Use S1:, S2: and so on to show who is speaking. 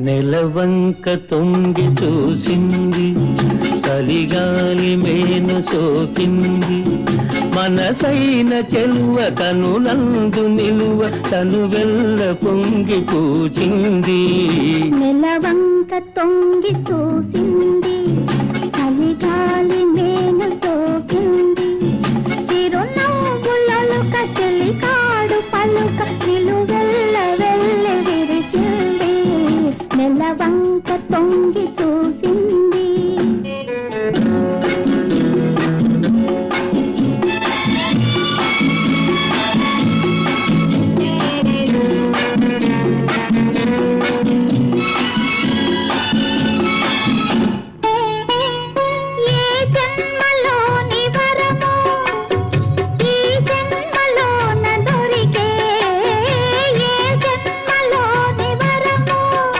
S1: నెలవంక తొంగి చూసింది చలిగాలి మేను సోకింది. మనసైన చెలువ కనులందు నిలువ తను వెళ్ళ పొంగి పూచింది.
S2: నెలవంక తొంగి చూసింది చలిగాలి మేను సోకింది. చిరునవ్వులలుక చెలికాడు పలుక నిలువ వంక తొంగి చూసింది